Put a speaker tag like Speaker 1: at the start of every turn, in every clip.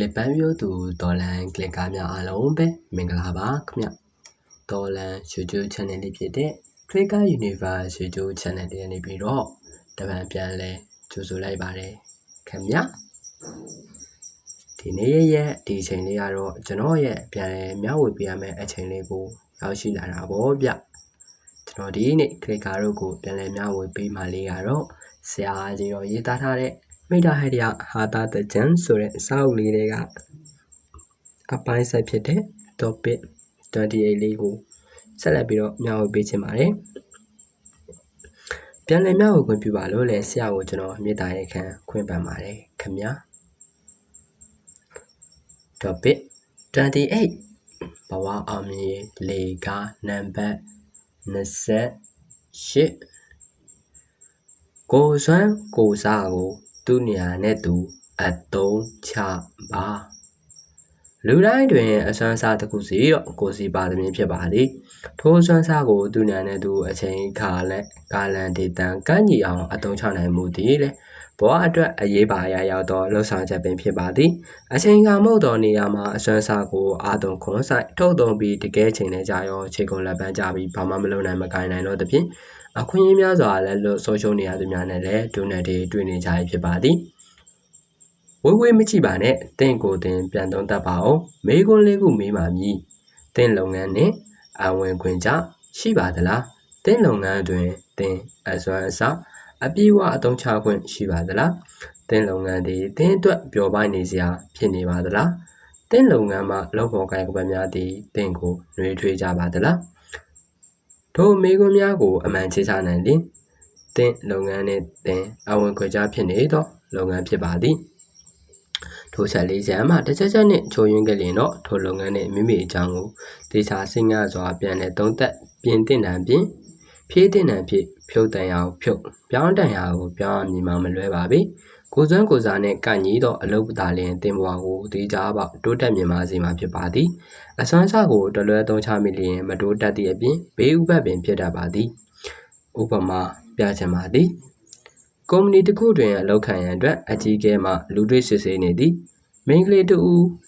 Speaker 1: လစ်ပန်းမျိုးသူဒေါ်လန်ကလစ်ကားများအားလုံးပဲမင်္ဂလာပါခင်ဗျဒေါ်လန် YouTube channel လေးဖြစ်တဲ့ Clicker Universe YouTube channel လေးနေပြီးတော့တပံပြန်လဲကြိုဆိုလိုက်ပါတယ်ခင်ဗျဒီနေ့ရဲ့ဒီအချိန်လေးကတော့ကျွန်တော်ရဲ့ပြန်လဲမျှဝေပေးရမယ့်အချိန်လေးကိုရောက်ရှိလာတာပေါ့ဗျကျွန်တော်ဒီနေ့ Clicker တို့ကိုပြန်လဲမျှဝေပေးမှလေးကတော့ဆရာကြီးရောရေးသားထားတဲ့ မိတ္တဟရိယဟာတာတကြံဆိုတဲ့အစာအုပ်လေးတွေကအပိုင်းဆက်ဖြစ်တဲ့ topic 28လေးကိုဆက်လက်ပြီးတော့မျှဝေပေးခြင်းပါတယ်ပြန်လည်မျှဝေခွင့်ပြုပါလို့လည်းဆရာကိုကျွန်တော်မြေတားရခံခွင့်ပန်ပါတယ်ခင်ဗျာ topic 28ဘဝအောင်မြင်လေကားနံပါတ်28ကိုစွမ်းကိုစားကို သူ့နေရာနဲ့သူအသုံးချပါလူတိုင်းတွင်အစွမ်းစားတစ်ခုစီတော့ကိုစီပါသမင်းဖြစ်ပါသည်ထိုးစွမ်းစားကိုသူ့နေရာနဲ့သူအချိန်ခါလက်ကာလန်ဒေတန်ကန့်ညီအောင်အသုံးချနိုင်မှုသည်လေဘဝအတွက်အရေးပါအရာရောက်သောလှုပ်ဆောင်ချက်ပင်ဖြစ်ပါသည်အချိန်ကမဟုတ်သောနေရာမှာအစွမ်းစားကိုအာတုံခွန်ဆိုင်ထုတ်သုံးပြီးတကယ်ချိန်နေကြရောခြေကုန်လက်ပန်းကြပြီးဘာမှမလုပ်နိုင်မကိုင်းနိုင်တော့သဖြင့် အခွင့်အရေးများစွာလည်းလွတ်ဆုံးရှုံးနေရသူများနဲ့လည်းဒုနယ်တွေတွေ့နေကြရဖြစ်ပါသည်ဝေးဝေးမကြည့်ပါနဲ့တင့်ကိုတင်ပြန်သုံးတတ်ပါအောင်မေးခွန်းလေးခုမေးပါမည်တင့်လုပ်ငန်းနဲ့အဝင်ခွင့်ကြရှိပါသလားတင့်လုပ်ငန်းတွင်တင်အစွမ်းအစအပြည့်အဝအသုံးချခွင့်ရှိပါသလားတင်လုပ်ငန်းသည်တင်အတွက်ပျော်ပါနေစရာဖြစ်နေပါသလားတင်လုပ်ငန်းမှာလုပ်ဖော်ကိုင်ကပတ်များသည်တင်ကိုနှွေးထွေးကြပါသလား ထိုမေးခွန်းများကိုအမှန်ချချနိုင်သည်တင်လုပ်ငန်းနှင့်တင်အဝင်ခွင့်ကြဖြစ်နေသောလုပ်ငန်းဖြစ်ပါသည်ထိုဆက်လေးချက်မှတစ်ချက်ချက်နဲ့ချိုးယွင်းခဲ့ရင်တော့ထိုလုပ်ငန်းနဲ့မိမိအကြောင်းကိုဒေသစဉ်းငါစွာပြန်လည်သုံးသပ်ပြင်တင်တံပြင် ဖြည့်တင်တံဖြစ်ဖြုတ်တန်ရအောင်ဖြုတ်ပြောင်းတန်ရကိုပြောင်းအမြင်မှမလွဲပါပြီကိုစွမ်းကိုစားနဲ့ကန့်ညီသောအလုတ်ပတာလင်တင်ဘွားကိုဒီကြားပေါတိုးတက်မြင်မာစေမှာဖြစ်ပါသည်အစွမ်းစကိုတလွဲသုံးချမိလျင်မတိုးတက်သည့်အပြင်ဘေးဥပတ်ပင်ဖြစ်တတ်ပါသည်ဥပမာပြချင်ပါသည်ကုမ္ပဏီတစ်ခုတွင်အလုပ်ခံရန်အတွက်အကြီးအကဲမှလူတွေ့စစ်ဆေးနေသည်မိန်းကလေးတူ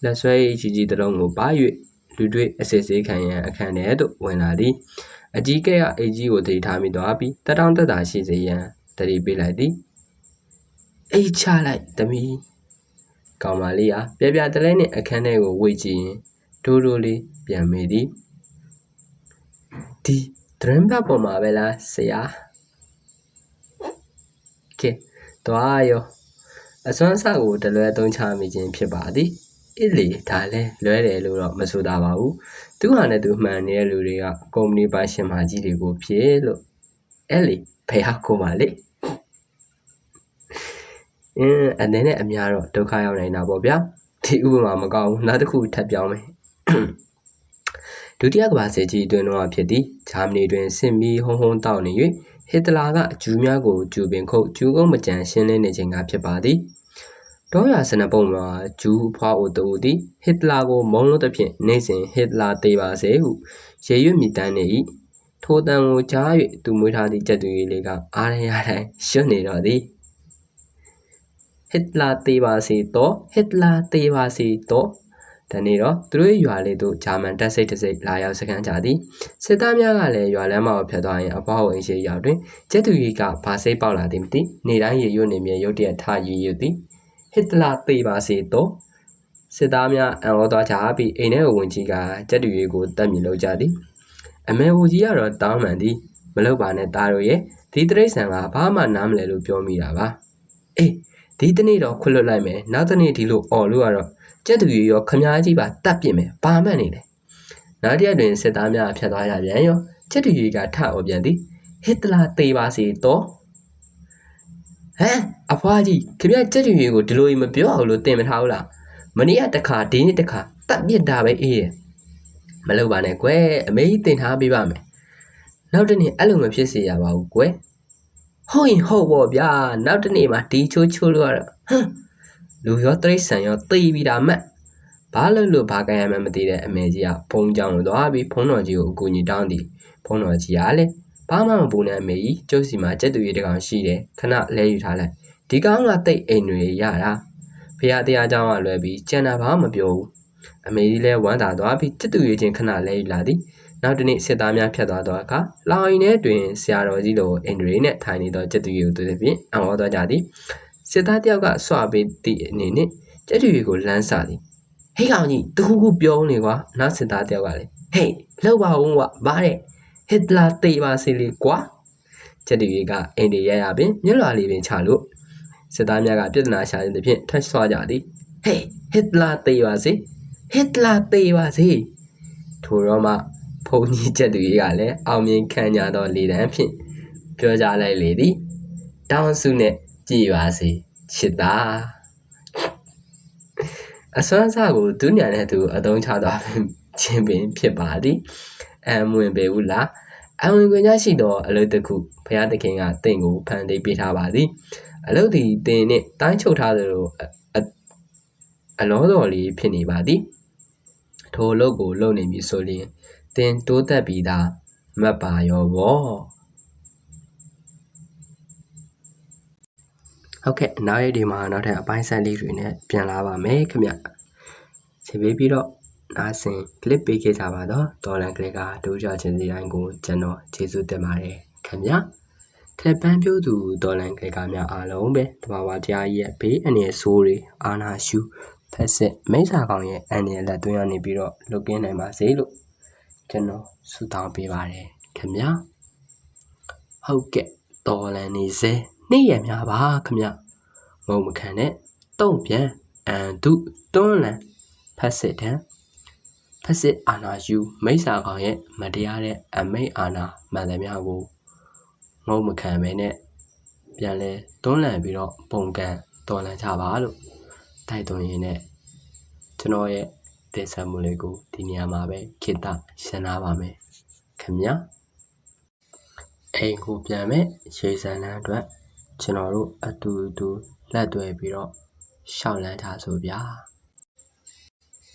Speaker 1: လက်ဆွဲရည်ကြီးကြီးတစ်လုံးကိုပါ၍လူတွေ့အစစ်ဆေးခံရန်အခန်းထဲသို့ဝင်လာသည် အကြီးကဲကအေကြီးကိုတည်ထားမိသွားပြီးတတောင်းတက်တာရှိစေရန်တတိပေးလိုက်သည်အိတ်ချလိုက်သမီးကောင်မလေးဟာပြပြတလဲနှင့်အခန်းထဲကိုဝေ့ကြည့်ရင်ဒိုးဒိုးလေးပြန်မေးသည်ဒီဒရမ်ဘတ်ပေါ်မှာပဲလားဆရာကဲသွားရောအစွမ်းအစကိုတလွဲသုံးချမိခြင်းဖြစ်ပါသည် အစ်လီဒါလဲလွဲတယ်လို့တော့မဆိုတာပါဘူးသူဟာနဲ့သူမှန်နေတဲ့လူတွေကကုမ္ပဏီပိုင်ရှင်မကြီးတွေကိုဖြစ်လို့အဲ့လီဖေဟာကိုပါလေအင်းအနေနဲ့အများတော့ဒုက္ခရောက်နေတာပေါ့ဗျာဒီဥပမာမကောင်းဘူးနောက်တစ်ခုထပ်ပြောင်းမယ်ဒုတိယကမ္ဘာစစ်ကြီးအတွင်းတော့ဖြစ်သည်ဂျာမနီတွင်စစ်မီးဟုံးဟုံးတောက်နေ၍ဟစ်တလာကဂျူးများကိုဂျူပင်ခုတ်ဂျူးကုန်းမကြံရှင်းလင်းနေခြင်းကဖြစ်ပါသည် တောရစနပုံမှာဂျူးဖွားအိုတူသည်ဟစ်တလာကိုမုံလို့သဖြင့်နေစဉ်ဟစ်တလာတေပါစေဟုရေရွမြည်တမ်းနေ၏ထိုတန်ကိုကြား၍သူမွေးထားသည့်ကြက်တူရီလေးကအားရရတိုင်းရွတ်နေတော့သည်ဟစ်တလာတေပါစေတော့ဟစ်တလာတေပါစေတော့တနေ့တော့သူတို့ရွာလေးတို့ဂျာမန်တပ်စိတ်တစိတ်လာရောက်စခန်းကြသည်စစ်သားများကလည်းရွာလမ်းမကိုဖြတ်သွားရင်အပေါအင်ရှိရောက်တွင်ကျက်သူကြီးကဘာစိတ်ပေါက်လာသည်မသိနေတိုင်းရေရွတ်နေမြဲရုတ်တရက်ထရည်ရွတ်သည် ဟစ်တလာသေပါစေတော့စစ်သားများအံဩသွားကြပြီးအိမ်ထဲကိုဝင်ကြီးကကျက်တူရီကိုတက်မြင်လို့ကြသည်အမေဟိုကြီးကတော့တောင်းမှန်သည်မလုပ်ပါနဲ့သားတို့ရဲ့ဒီတရိษံကဘာမှနားမလဲလို့ပြောမိတာပါအေးဒီတနေ့တော့ခွလွတ်လိုက်မယ်နောက်တနေ့ဒီလိုអော်လို့ကတော့ကျက်သူရီရောခမားကြီးပါတတ်ပြစ်မယ်ဘာမှနေလဲနောက်တရက်တွင်စစ်သားများဖြတ်သွားကြပြန်ရောကျက်သူရီကထအော်ပြန်သည်ဟစ်တလာသေပါစေတော့ ဟမ်အဖွားကြီးခင်ဗျကြက်တူရီကိုဒီလိုကြီးမပြောအောင်လို့တင်မထားဘူးလားမနေ့ကတခါဒီနေ့တခါတတ်ပြစ်တာပဲအေးရမလုပ်ပါနဲ့ကွယ်အမေကြီးတင်ထားပေးပါမယ်နောက်တနေ့အဲ့လိုမဖြစ်စေရပါဘူးကွယ်ဟုတ်ရင်ဟုတ်ပေါ့ဗျာနောက်တနေ့မှဒီချိုးချိုးလို့ရတော့ဟမ်လူရောတိရစ္ဆာန်ရောသိပြီးတာမှတ်ဘာလို့လို့ဘာကြရမှမသိတဲ့အမေကြီးကဘုံကြောင်ကိုသွားပြီးဘုံတော်ကြီးကိုအကူကြီးတောင်းသည်ဘုံတော်ကြီးကလည်း ဘာမှမပူနဲ့အမေကြီးကျုပ်စီမှာကြက်တူရီတကောင်ရှိတယ်ခဏလဲယူထားလိုက်ဒီကောင်ကတိတ်အိမ်တွေရတာဖះတရားကြောင့်ကလွယ်ပြီးကျန်တာဘာမှမပြောဘူးအမေကြီးလဲဝမ်းသာသွားပြီးကြက်တူရီချင်းခဏလဲယူလာသည်နောက်တနေ့စစ်သားများဖြတ်သွားသောအခါလောင်ရင်ထဲတွင်ဆရာတော်ကြီးလိုအင်ဒရီနှင့်ထိုင်နေသောကျက်တူရီကိုသူသည်ဖြင့်အံ့ဩသွားကြသည်စစ်သားတယောက်ကဆွပေးသည့်အနေနဲ့ကျက်တူရီကိုလမ်းဆသည်ဟေးကောင်ကြီးတခုခုပြောနေကွာနောက်စစ်သားတယောက်ကလည်းဟေးလှုပ်ပါဦးကွာဗားတဲ့ ဟစ်တလာတေးပါစေလေကွာကျက်တူရီကအင်ဒီရရပင်မျက်လွှာလေးပင်ချလို့စစ်သားများကပြဿနာရှာခြင်းသဖြင့်ထွက်ဆွာကြသည်ဟေးဟစ်တလာတေးပါစေဟစ်တလာတေးပါစေထိုတော့မှဖုန်ကြီးကျက်တူရီကလည်းအောင်မြင်ခံကြသောလေတန်းဖြင့်ပြောကြလိုက်လေသည်တောင်းစုနဲ့ကြည်ပါစေချစ်သားအစွမ်းစားကိုဒုညာနဲ့သူအသုံးချသွားခြင်းပင်ဖြစ်ပါသည်အမဝင်ပေဘူးလား အဝင်ခွင့်ရရှိသောအလုပ်တစ်ခုဘုရားသခင်ကတင့်ကိုဖန်တီးပေးထားပါသည်အလုပ်သည်တင်နှင့်တိုင်းချုပ်ထားသလိုအအလောတော်လေးဖြစ်နေပါသည်ထိုအလုပ်ကိုလုပ်နေပြီဆိုရင်တင်တိုးတက်ပြီးသားမတ်ပါရောဗောဟုတ်ကဲ့နောက်ရက်ဒီမှာနောက်ထပ်အပိုင်းဆက်လေးတွေနဲ့ပြန်လာပါမယ်ခင်ဗျချိန်ပေးပြီးတော့ နားဆင် clip ပေးခဲ့ကြပါတော့ဒေါ်လန်ကလေးကဒိုးကြခြင်းစီတိုင်းကိုကျွန်တော်ကျေးဇူးတင်ပါတယ်ခင်ဗျထက်ပန်းပြိုးသူဒေါ်လန်ကလေးကများအားလုံးပဲတဘာဝတရားကြီးရဲ့ဘေးအနေဆိုးတွေအာနာရှုဖက်စစ်မိစ္ဆာကောင်ရဲ့အန်ဒီလက်သွင်းရနေပြီးတော့လုတ်ကင်းနိုင်ပါစေလို့ကျွန်တော်ဆုတောင်းပေးပါတယ်ခင်ဗျဟုတ်ကဲ့တော်လန်နေစေနေ့ရများပါခင်ဗျငုံမခံနဲ့တုံ့ပြန်အန်တုတွန်းလန်ဖက်စစ်တံ ဖက်စစ်အာနာယူမိစ္ဆာကောင်ရဲ့မတရားတဲ့အမိတ်အာနာမှန်တယ်များကိုငုံမခံပဲနဲ့ပြန်လဲတွန်းလန်ပြီးတော့ပုံကန်တော်လန်ကြပါလို့တိုက်တွန်းရင်းနဲ့ကျွန်တော်ရဲ့တင်ဆက်မှုလေးကိုဒီနေရာမှာပဲခေတ္တရှင်းနာပါမယ်ခင်ဗျာအိမ်ကိုပြန်မဲ့ရေစံလန်းအတွက်ကျွန်တော်တို့အတူတူလက်တွဲပြီးတော့ရှောက်လန်းထားဆိုဗျာ